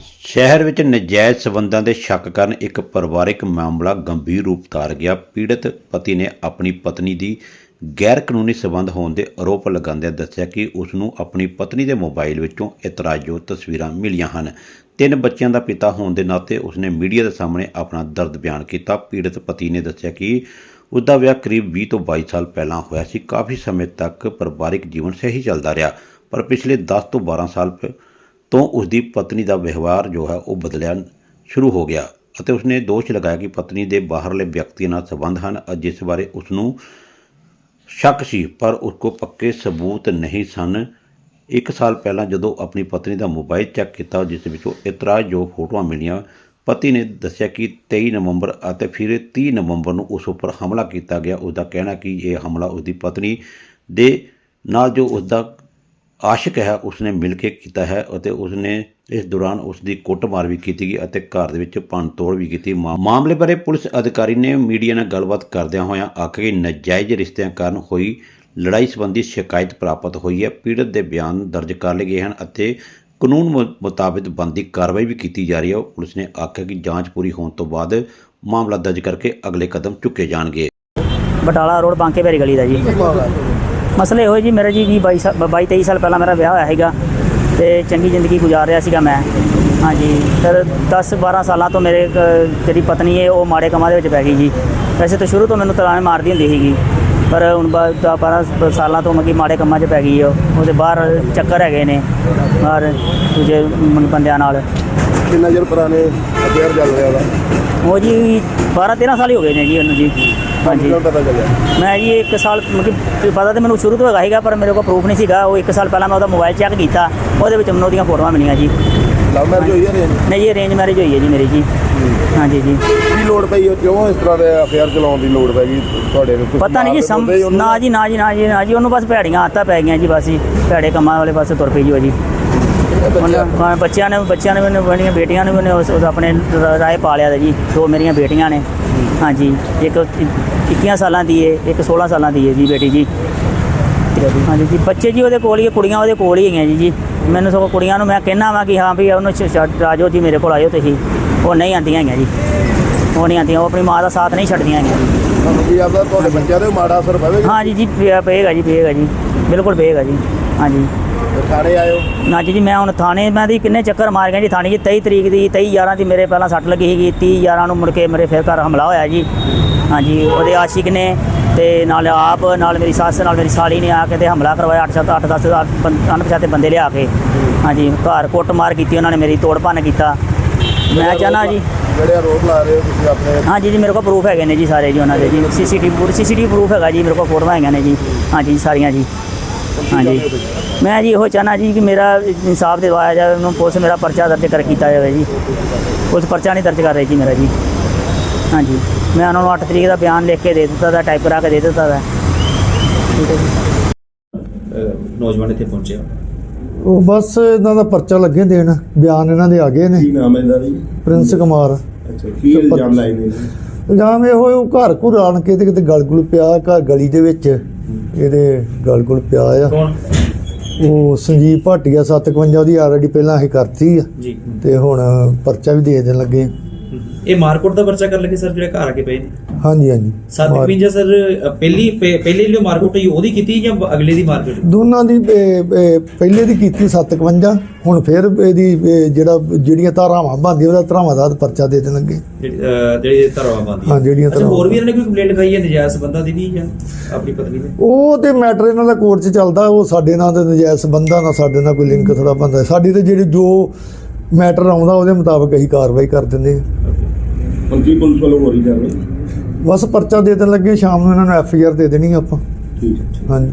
ਸ਼ਹਿਰ ਵਿੱਚ ਨਜਾਇਜ਼ ਸਬੰਧਾਂ ਦੇ ਸ਼ੱਕ ਕਾਰਨ ਇੱਕ ਪਰਿਵਾਰਿਕ ਮਾਮਲਾ ਗੰਭੀਰ ਰੂਪ ਧਾਰ ਗਿਆ। ਪੀੜਤ ਪਤੀ ਨੇ ਆਪਣੀ ਪਤਨੀ ਦੀ ਗੈਰ ਕਾਨੂੰਨੀ ਸਬੰਧ ਹੋਣ ਦੇ ਆਰੋਪ ਲਗਾਉਂਦਿਆਂ ਦੱਸਿਆ ਕਿ ਉਸ ਨੂੰ ਆਪਣੀ ਪਤਨੀ ਦੇ ਮੋਬਾਈਲ ਵਿੱਚੋਂ ਇਤਰਾਜ਼ਯੋਗ ਤਸਵੀਰਾਂ ਮਿਲੀਆਂ ਹਨ। ਤਿੰਨ ਬੱਚਿਆਂ ਦਾ ਪਿਤਾ ਹੋਣ ਦੇ ਨਾਤੇ ਉਸਨੇ ਮੀਡੀਆ ਦੇ ਸਾਹਮਣੇ ਆਪਣਾ ਦਰਦ ਬਿਆਨ ਕੀਤਾ। ਪੀੜਤ ਪਤੀ ਨੇ ਦੱਸਿਆ ਕਿ ਉਸ ਦਾ ਵਿਆਹ ਕਰੀਬ 20 ਤੋਂ 22 ਸਾਲ ਪਹਿਲਾਂ ਹੋਇਆ ਸੀ। ਕਾਫੀ ਸਮੇਂ ਤੱਕ ਪਰਿਵਾਰਕ ਜੀਵਨ ਸਹੀ ਚੱਲਦਾ ਰਿਹਾ, ਪਰ ਪਿਛਲੇ 10 ਤੋਂ 12 ਸਾਲ ਪ- ਤੋਂ ਉਸ ਦੀ ਪਤਨੀ ਦਾ ਵਿਵਹਾਰ ਜੋ ਹੈ ਉਹ ਬਦਲਿਆ ਸ਼ੁਰੂ ਹੋ ਗਿਆ ਅਤੇ ਉਸਨੇ ਦੋਸ਼ ਲਗਾਇਆ ਕਿ ਪਤਨੀ ਦੇ ਬਾਹਰਲੇ ਵਿਅਕਤੀਆਂ ਨਾਲ ਸੰਬੰਧ ਹਨ ਜਿਸ ਬਾਰੇ ਉਸ ਨੂੰ ਸ਼ੱਕ ਸੀ, ਪਰ ਉਸ ਕੋਲ ਪੱਕੇ ਸਬੂਤ ਨਹੀਂ ਸਨ। ਇੱਕ ਸਾਲ ਪਹਿਲਾਂ ਜਦੋਂ ਆਪਣੀ ਪਤਨੀ ਦਾ ਮੋਬਾਈਲ ਚੈੱਕ ਕੀਤਾ, ਜਿਸ ਵਿੱਚੋਂ ਇਤਰਾਜ਼ਯੋਗ ਫੋਟੋਆਂ ਮਿਲੀਆਂ, ਪਤੀ ਨੇ ਦੱਸਿਆ ਕਿ 23 ਨਵੰਬਰ ਅਤੇ ਫਿਰ 30 ਨਵੰਬਰ ਨੂੰ ਉਸ ਉੱਪਰ ਹਮਲਾ ਕੀਤਾ ਗਿਆ। ਉਸ ਦਾ ਕਹਿਣਾ ਕਿ ਇਹ ਹਮਲਾ ਉਸ ਦੀ ਪਤਨੀ ਦੇ ਨਾਲ ਜੋ ਉਸ ਦਾ ਆਸ਼ਿਕ ਹੈ, ਉਸਨੇ ਮਿਲ ਕੇ ਕੀਤਾ ਹੈ ਅਤੇ ਉਸਨੇ ਇਸ ਦੌਰਾਨ ਉਸ ਦੀ ਕੁੱਟਮਾਰ ਵੀ ਕੀਤੀ ਗਈ ਅਤੇ ਘਰ ਦੇ ਵਿੱਚ ਭੰਨਤੋੜ ਵੀ ਕੀਤੀ। ਮਾਮਲੇ ਬਾਰੇ ਪੁਲਿਸ ਅਧਿਕਾਰੀ ਨੇ ਮੀਡੀਆ ਨਾਲ ਗੱਲਬਾਤ ਕਰਦਿਆਂ ਹੋਇਆਂ ਆਖਿਆ ਕਿ ਨਜਾਇਜ਼ ਰਿਸ਼ਤਿਆਂ ਕਾਰਨ ਹੋਈ ਲੜਾਈ ਸੰਬੰਧੀ ਸ਼ਿਕਾਇਤ ਪ੍ਰਾਪਤ ਹੋਈ ਹੈ। ਪੀੜਤ ਦੇ ਬਿਆਨ ਦਰਜ ਕਰ ਲਏ ਗਏ ਹਨ ਅਤੇ ਕਾਨੂੰਨ ਮੁ- ਮੁਤਾਬਿਕ ਬਣਦੀ ਕਾਰਵਾਈ ਵੀ ਕੀਤੀ ਜਾ ਰਹੀ ਹੈ। ਪੁਲਿਸ ਨੇ ਆਖਿਆ ਕਿ ਜਾਂਚ ਪੂਰੀ ਹੋਣ ਤੋਂ ਬਾਅਦ ਮਾਮਲਾ ਦਰਜ ਕਰਕੇ ਅਗਲੇ ਕਦਮ ਚੁੱਕੇ ਜਾਣਗੇ। ਬਟਾਲਾ ਰੋਡ ਬਾਂਕੇ ਭੈਰੀ ਗਲੀ ਦਾ ਜੀ। ਮਸਲੇ ਹੋਏ ਜੀ ਮੇਰਾ ਜੀ 20 22 ਸਾਲ 22 23 ਸਾਲ ਪਹਿਲਾਂ ਮੇਰਾ ਵਿਆਹ ਹੋਇਆ ਸੀਗਾ ਤੇ ਚੰਗੀ ਜ਼ਿੰਦਗੀ ਗੁਜ਼ਾਰ ਰਿਹਾ ਸੀਗਾ ਮੈਂ। ਹਾਂਜੀ ਫਿਰ 10 12 ਸਾਲਾਂ ਤੋਂ ਮੇਰੇ ਜਿਹੜੀ ਪਤਨੀ ਹੈ ਉਹ ਮਾੜੇ ਕੰਮਾਂ ਦੇ ਵਿੱਚ ਪੈ ਗਈ ਜੀ। ਵੈਸੇ ਤਾਂ ਸ਼ੁਰੂ ਤੋਂ ਮੈਨੂੰ ਤਲਾਣੇ ਮਾਰਦੀ ਹੁੰਦੀ ਸੀਗੀ ਪਰ ਹੁਣ 12 ਸਾਲਾਂ ਤੋਂ ਮਗੀ ਮਾੜੇ ਕੰਮਾਂ 'ਚ ਪੈ ਗਈ ਉਹ। ਉਹਦੇ ਬਾਹਰ ਚੱਕਰ ਹੈਗੇ ਨੇ ਬਾਹਰ ਦੂਜੇ ਬੰਦਿਆਂ ਨਾਲ। ਕਿੰਨਾ ਚਿਰ ਪੁਰਾਣੇ ਅਫੇਅਰ ਚੱਲ ਰਿਹਾ ਵਾ ਉਹ ਜੀ 12 13 ਸਾਲ ਹੀ ਹੋ ਗਏ ਨੇ ਜੀ ਉਹਨੂੰ ਜੀ। ਹਾਂਜੀ। ਕਿਉਂ ਪਤਾ ਚੱਲਿਆ? ਮੈਂ ਜੀ ਇੱਕ ਸਾਲ ਮਤਲਬ ਪਤਾ ਤੇ ਮੈਨੂੰ ਸ਼ੁਰੂ ਤੋਂ ਹੈਗਾ ਸੀਗਾ ਪਰ ਮੇਰੇ ਕੋਲ ਪ੍ਰੂਫ ਨਹੀਂ ਸੀਗਾ। ਉਹ ਇੱਕ ਸਾਲ ਪਹਿਲਾਂ ਮੈਂ ਉਹਦਾ ਮੋਬਾਈਲ ਚੈੱਕ ਕੀਤਾ। ਉਹਦੇ ਵਿੱਚ ਮੈਨੂੰ ਉਹਦੀਆਂ ਫੋਟੋਆਂ ਮਿਲੀਆਂ ਜੀ। ਲਵ ਮੈਰਿਜ ਹੋਈ ਹੈ ਰੇਂਜ ਨਹੀਂ ਇਹ ਅਰੇਂਜ ਮੈਰਿਜ ਹੋਈ ਹੈ ਜੀ ਮੇਰੀ ਜੀ। ਹਾਂਜੀ ਜੀ। ਕੀ ਲੋੜ ਪਈ ਉਹ ਕਿਉਂ ਇਸ ਤਰ੍ਹਾਂ ਦੇ ਅਫੇਅਰ ਚਲਾਉਣ ਦੀ ਲੋੜ ਪੈ ਗਈ ਤੁਹਾਡੇ ਨੂੰ? ਤੁਸੀਂ ਪਤਾ ਨਹੀਂ ਜੀ ਸਮ ਉਹਨੂੰ? ਨਾ ਜੀ ਨਾ ਜੀ ਨਾ ਜੀ ਨਾ ਜੀ ਉਹਨੂੰ ਬਸ ਭੈੜੀਆਂ ਆਦਤਾਂ ਪੈ ਗਈਆਂ ਜੀ ਬਸ ਜੀ। ਭੈੜੇ ਕੰਮਾਂ ਵਾਲੇ ਪਾਸੇ ਤੁਰ ਪਈ ਜੀ ਉਹ ਜੀ। ਹਾਂ, ਬੱਚਿਆਂ ਨੇ। ਬੱਚਿਆਂ ਨੇ ਮੈਨੂੰ ਮੇਰੀਆਂ ਬੇਟੀਆਂ ਨੇ ਮੈਨੂੰ ਆਪਣੇ ਰਾਏ ਪਾਲਿਆ ਦਾ ਜੀ ਦੋ ਮੇਰੀਆਂ ਬੇਟੀਆਂ ਨੇ। ਹਾਂਜੀ ਇੱਕ 21 ਸਾਲਾਂ ਦੀ ਹੈ ਇੱਕ 16 ਸਾਲਾਂ ਦੀ ਹੈ ਜੀ ਬੇਟੀ ਜੀ। ਹਾਂਜੀ ਜੀ ਬੱਚੇ ਜੀ ਉਹਦੇ ਕੋਲ ਹੀ ਕੁੜੀਆਂ ਉਹਦੇ ਕੋਲ ਹੀ ਹੈਗੀਆਂ ਜੀ ਜੀ। ਮੈਨੂੰ ਸਗੋਂ ਕੁੜੀਆਂ ਨੂੰ ਮੈਂ ਕਹਿਣਾ ਵਾ ਕਿ ਹਾਂ ਵੀ ਉਹਨੂੰ ਆਜੋ ਜੀ ਮੇਰੇ ਕੋਲ ਆਇਓ ਤੁਸੀਂ। ਉਹ ਨਹੀਂ ਆਉਂਦੀਆਂ ਹੈਗੀਆਂ ਜੀ। ਉਹ ਨਹੀਂ ਆਉਂਦੀਆਂ ਉਹ ਆਪਣੀ ਮਾਂ ਦਾ ਸਾਥ ਨਹੀਂ ਛੱਡਦੀਆਂ ਹੈਗੀਆਂ ਜੀ। ਤੁਹਾਨੂੰ ਆਦਾ ਤੁਹਾਡੇ ਬੱਚਿਆਂ ਦੇ ਮਾੜਾ ਅਸਰ ਪਵੇਗਾ? ਹਾਂ ਜੀ ਪਏਗਾ ਜੀ ਪਏਗਾ ਜੀ। ਬਿਲਕੁਲ ਪਏਗਾ ਜੀ। ਹਾਂਜੀ। ਥਾਣੇ ਆਇਓ। ਨਾ ਜੀ ਮੈਂ ਹੁਣ ਥਾਣੇ ਮੈਂ ਦੀ ਕਿੰਨੇ ਚੱਕਰ ਮਾਰ ਗਿਆ ਜੀ ਥਾਣੇ ਜੀ 23 ਤਰੀਕ ਦੀ 23 11 ਦੀ ਮੇਰੇ ਪਹਿਲਾਂ ਸੱਟ ਲੱਗੀ ਸੀਗੀ 30 11 ਨੂੰ ਮੁੜ ਕੇ ਮੇਰੇ ਫਿਰ ਘਰ ਹਮਲਾ ਹੋਇਆ ਜੀ। ਹਾਂਜੀ ਉਹਦੇ ਆਸ਼ਿਕ ਨੇ ਤੇ ਨਾਲ ਆਪ ਨਾਲ ਮੇਰੀ ਸੱਸ ਨਾਲ ਮੇਰੀ ਸਾਲੀ ਨੇ ਆ ਕੇ ਤੇ ਹਮਲਾ ਕਰਵਾਇਆ 8 7 8 10 ਅਣਪਛਾਤੇ ਬੰਦੇ ਲਿਆ ਕੇ। ਹਾਂਜੀ ਘਰ ਕੁੱਟ ਮਾਰ ਕੀਤੀ ਉਹਨਾਂ ਨੇ ਮੇਰੀ ਤੋੜ ਭੰਨ ਕੀਤਾ। ਮੈਂ ਚਾਹਨਾ ਜੀ ਜਿਹੜੇ ਆਰੋਪ ਲਾ ਰਹੇ ਹੋ ਤੁਸੀਂ ਆਪਣੇ ਹਾਂਜੀ ਜੀ ਮੇਰੇ ਕੋਲ ਪ੍ਰੂਫ ਹੈਗੇ ਨੇ ਜੀ ਸਾਰੇ ਜੀ ਉਹਨਾਂ ਦੇ ਜੀ। ਸੀਸੀਟੀਵੀ ਸੀਸੀਟੀਵੀ ਪ੍ਰੂਫ ਹੈਗਾ ਜੀ ਮੇਰੇ ਕੋਲ ਫੋਟੋਆਂ ਹੈਗੀਆਂ ਨੇ ਜੀ। ਹਾਂਜੀ ਸਾਰੀਆਂ ਜੀ। ਹਾਂਜੀ। ਮੈਂ ਜੀ ਇਹੋ ਚਾਹਨਾ ਜੀ ਕਿ ਮੇਰਾ ਇਨਸਾਫ ਦਿਵਾਇਆ ਜਾਵੇ ਉਹਨੂੰ ਪੁਲਿਸ ਮੇਰਾ ਪਰਚਾ ਦਰਜ ਕਰ ਕੀਤਾ ਜਾਵੇ ਜੀ। ਪੁਲਿਸ ਪਰਚਾ ਨਹੀਂ ਦਰਜ ਕਰ ਰਹੀ ਜੀ ਮੇਰਾ ਜੀ। ਹਾਂਜੀ। ਮੈਂ ਉਹਨਾਂ ਨੂੰ 8 ਤਰੀਕ ਦਾ ਬਿਆਨ ਲਿਖ ਕੇ ਦੇ ਦਿੱਤਾ ਦਾ ਟਾਈਪ ਕਰਾ ਕੇ ਦੇ ਦਿੱਤਾ ਦਾ। ਠੀਕ ਹੈ ਜੀ। ਨੌਜਵਾਨ ਇੱਥੇ ਪਹੁੰਚਿਆ ਉਹ ਬਸ ਇਹਨਾਂ ਦਾ ਪਰਚਾ ਲੱਗੇ ਦੇਣ ਬਿਆਨ ਇਹਨਾਂ ਦੇ ਆ ਗਏ ਨੇ। ਕੀ ਨਾਮ ਹੈ ਇਹਦਾ ਜੀ ਪ੍ਰਿੰਸ ਕੁਮਾਰ। ਅੱਛਾ ਕੀ ਇਲਜ਼ਾਮ ਲਾਏ ਨੇ? ਇਲਜ਼ਾਮ ਇਹ ਉਹ ਘਰ ਘੁਰ ਆਣ ਕੇ ਤੇ ਕਿਤੇ ਗਲਗੁਲ ਪਿਆ ਘਰ ਗਲੀ ਦੇ ਵਿੱਚ। ਇਹਦੇ ਗਲਗੁਲ ਪਿਆ ਆ। ਕੌਣ? ਉਹ ਸੰਜੀਵ ਭਾਟੀਆ 751 ਉਹਦੀ ਆਲਰੇਡੀ ਪਹਿਲਾਂ ਅਸੀਂ ਕਰਤੀ ਆ। ਜੀ। ਤੇ ਹੁਣ ਪਰਚਾ ਵੀ ਦੇ ਦੇਣ ਲੱਗੇ। ਇਹ ਮਾਰਕੋਟ ਦਾ ਪਰਚਾ ਕਰ ਲਗੇ ਸਰ ਜਿਹੜੇ ਘਰ ਆ ਕੇ ਪਏ ਨੇ? ਹਾਂਜੀ ਹਾਂਜੀ। ਸਤਿਕਵਿੰਜਾ ਸਰ ਅਹ ਪਹਿਲੀ ਪਹਿ- ਪਹਿਲੇ ਜਿਹੜੀ ਮਾਰਕੋਟ ਹੋਈ ਉਹਦੀ ਕੀਤੀ ਜਾਂ ਅਗਲੇ ਦੀ ਮਾਰਕੀਟ ਦੋਨਾਂ ਦੀ ਇਹ, ਇਹ, ਪਹਿਲੇ ਦੀ ਕੀਤੀ 751 ਹੁਣ ਫਿਰ ਇਹਦੀ ਇਹ, ਜਿਹੜਾ ਜਿਹੜੀਆਂ ਧਾਰਾਵਾਂ ਬਣਦੀਆਂ ਉਹਦਾ ਧਾਰਾਵਾਂ ਦਾ ਪਰਚਾ ਦੇ ਦੇਣ ਲੱਗੇ। ਜਿਹੜੇ ਧਰਵਾ ਬੰਦੀ ਹਾਂ, ਜਿਹੜੀਆਂ ਅੱਛਾ ਧਾਰਾਵਾਂ। ਹੋਰ ਵੀ ਇਹਨਾਂ ਨੇ ਕੋਈ ਕੰਪਲੇਂਟ ਲਿਖਾਈ ਹੈ ਨਜਾਇਜ਼ ਸੰਬੰਧਾਂ ਦੀ ਵੀ ਜਾਂ ਆਪਣੀ ਪਤਨੀ ਦੇ? ਉਹ ਤੇ ਮੈਟਰ ਇਹਨਾਂ ਦਾ ਕੋਰਟ 'ਚ ਚੱਲਦਾ ਉਹ ਸਾਡੇ ਨਾਲ ਤੇ ਨਜਾਇਜ਼ ਸੰਬੰਧਾਂ ਨਾਲ ਸਾਡੇ ਨਾਲ ਕੋਈ ਲਿੰਕ ਥੋੜਾ ਬੰਦਾ ਸਾਡੀ ਤੇ ਜਿਹੜੀ ਜੋ ਮੈਟਰ ਆਉਂਦਾ ਉਹਦੇ ਮੁਤਾਬਕ ਅਸੀਂ ਕਾਰਵਾਈ ਕਰ ਦਿੰਦੇ ਹਾਂ। ਹੁਣ ਕੀ ਪੁਲਿਸ ਵੱਲੋਂ ਹੋ ਰਹੀ ਕਾਰਵਾਈ? ਬਸ ਪਰਚਾ ਦੇ ਦੇਣ ਲੱਗੇ ਸ਼ਾਮ ਨੂੰ ਇਹਨਾਂ ਨੂੰ ਐਫ ਆਈ ਆਰ ਦੇ ਦੇਣੀ ਆਪਾਂ। ਠੀਕ ਹੈ। ਹਾਂਜੀ।